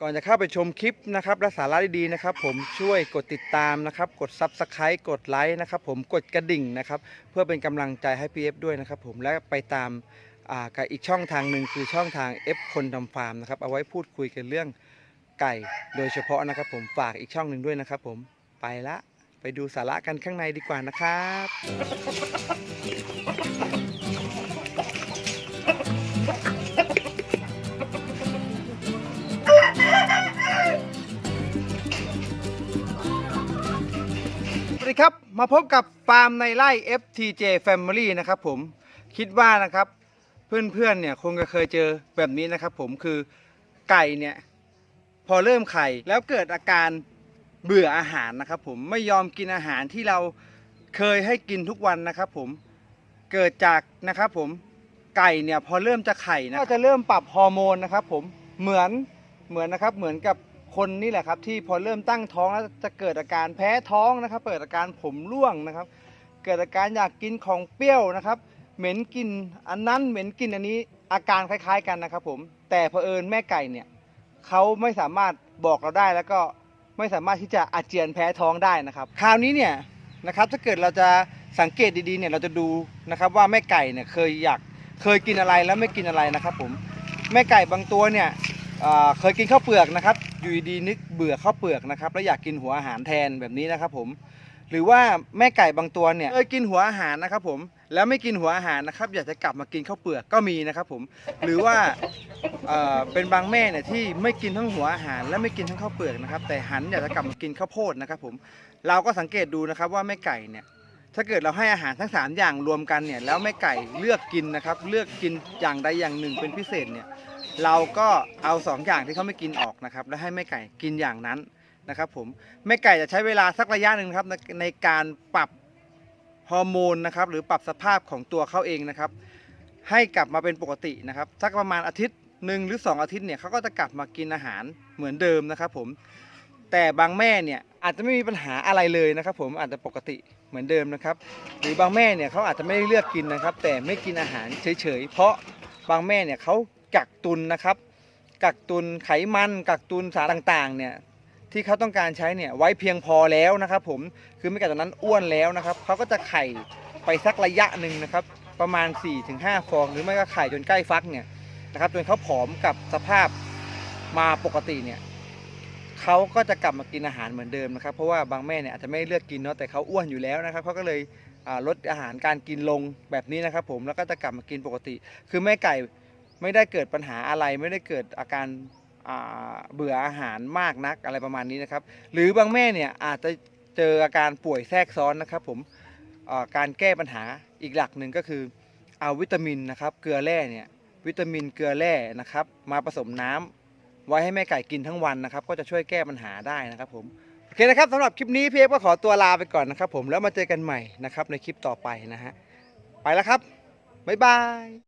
ก่อนจะเข้าไปชมคลิปนะครับและสาระดีๆนะครับ ผมช่วยกดติดตามนะครับ กด Subscribe กดไลค์นะครับ ผมกดกระดิ่งนะครับ เพื่อเป็นกำลังใจให้ PF ด้วยนะครับ ผมและไปตามอ่ากับอีกช่องทางหนึ่งคือช่องทาง F คนทำฟาร์มนะครับ เอาไว้พูดคุยกันเรื่องไก่โดยเฉพาะนะครับ ผมฝากอีกช่องหนึ่งด้วยนะครับ ผมไปละไปดูสาระกันข้างในดีกว่านะครับ วัสดีครับ มาพบกับฟาร์มในไร่ FTJ Family นะครับผมคิดว่านะครับเพื่อนๆเนี่ยคงจะเคยเจอแบบนี้นะครับผมคือไก่เนี่ยพอเริ่มไข่แล้วเกิดอาการเบื่ออาหารนะครับผมไม่ยอมกินอาหารที่เราเคยให้กินทุกวันนะครับผมเกิดจากนะครับผมไก่เนี่ยพอเริ่มจะไข่นะก็จะเริ่มปรับฮอร์โมนนะครับผมเหมือนเหมือนนะครับเหมือนกับ คนนี่แหละครับที่พอเริ่มตั้งท้องแล้วจะเกิดอาการแพ้ท้องนะครับเปิดอาการผมร่วงนะครับ เกิดอาการอยากกินของเปรี้ยวนะครับ เหม็นกลินอันนั้นเหม็นกลินอันนี้อาการคล้าย ๆ กันนะครับ ผมแต่เผอิญแม่ไก่เนี่ยเขาไม่สามารถบอกเราได้แล้วก็ไม่สามารถที่จะอาเจียนแพ้ท้องได้นะครับ คราวนี้เนี่ยนะครับถ้าเกิดเราจะสังเกตดีๆเนี่ยเราจะดูนะครับว่าแม่ไก่เนี่ยเคยอยากเคยกินอะไรแล้วไม่กินอะไรนะครับ ผมแม่ไก่บางตัวเนี่ย เคยกินข้าวเปลือกนะครับ อยู่ดีนึกเบื่อข้าวเปลือกนะครับแล้วอยากกินหัวอาหารแทนแบบนี้นะครับผมหรือว่าแม่ไก่บางตัวเนี่ยเคยกินหัวอาหารนะครับผมแล้วไม่กินหัวอาหารนะครับ อยากจะกลับมากินข้าวเปลือกก็มีนะครับผมหรือว่าเอ่อเป็นบางแม่เนี่ยที่ไม่กินทั้งหัวอาหาร และไม่กินทั้งข้าวเปลือกนะครับ แต่หันอยากจะกลับมากินข้าวโพดนะครับผมเราก็สังเกตดูนะครับว่าแม่ไก่เนี่ยถ้าเกิดเราให้อาหารทั้ง 3 อย่างรวมกันเนี่ยแล้วแม่ไก่เลือกกินนะครับเลือกกินอย่างใดอย่างหนึ่งเป็นพิเศษเนี่ย เราก็เอาสองอย่างที่เขาไม่กินออกนะครับ แล้วให้แม่ไก่กินอย่างนั้นนะครับ ผมแม่ไก่จะใช้เวลาสักระยะหนึ่งครับในในการปรับฮอร์โมนนะครับ หรือปรับสภาพของตัวเขาเองนะครับ ให้กลับมาเป็นปกตินะครับ สักประมาณอาทิตย์หนึ่งหรือ 2 อาทิตย์เนี่ยเขาก็จะกลับมากินอาหารเหมือนเดิมนะครับ ผมแต่บางแม่เนี่ยอาจจะไม่มีปัญหาอะไรเลยนะครับ ผมอาจจะปกติเหมือนเดิมนะครับ หรือบางแม่เนี่ยเขาอาจจะไม่ได้เลือกกินนะครับ แต่ไม่กินอาหารเฉยๆเพราะบางแม่เนี่ยเขา กักตุนนะครับ กักตุนไขมัน กักตุนสารต่างๆ เนี่ยที่เขาต้องการใช้เนี่ยไว้เพียงพอแล้วนะครับ ผมคือไม่ไก่ตัวนั้นอ้วนแล้วนะครับเขาก็จะไข่ไปสักระยะหนึ่งนะครับ ประมาณ 4-5 ฟอง หรือไม่ก็ไข่จนใกล้ฟักเนี่ยนะครับจนเขาผอมกับสภาพมาปกติเนี่ยเขาก็จะกลับมากินอาหารเหมือนเดิมนะครับ เพราะว่าบางแม่เนี่ยอาจจะไม่เลือกกินเนาะแต่เขาอ้วนอยู่แล้วนะครับเขาก็เลยลดอาหารการกินลงแบบนี้นะครับ ผมแล้วก็จะกลับมากินปกติ คือแม่ไก่ ไม่ได้เกิดปัญหาอะไร ไม่ได้เกิดอาการาเบื่ออาหารมากนักอะไรประมาณนี้นะครับ หรือบางแม่เนี่ยอาจจะเจออาการป่วยแทรกซ้อนนะครับผมาการแก้ปัญหาอีกหลักหนึ่งก็คือเอาวิตามินนะครับเกลือแร่เนี่ยวิตามินเกลือแร่นะครับ มาผสมน้ำไว้ให้แม่ไก่กินทั้งวันนะครับ ก็จะช่วยแก้ปัญหาได้นะครับผมโอเคนะครับสำหรับคลิปนี้พี่เอฟก็ขอตัวลาไปก่อนนะครับ ผมแล้วมาเจอกันใหม่นะครับในคลิปต่อไปนะฮะไปแล้วครับบ๊ายบาย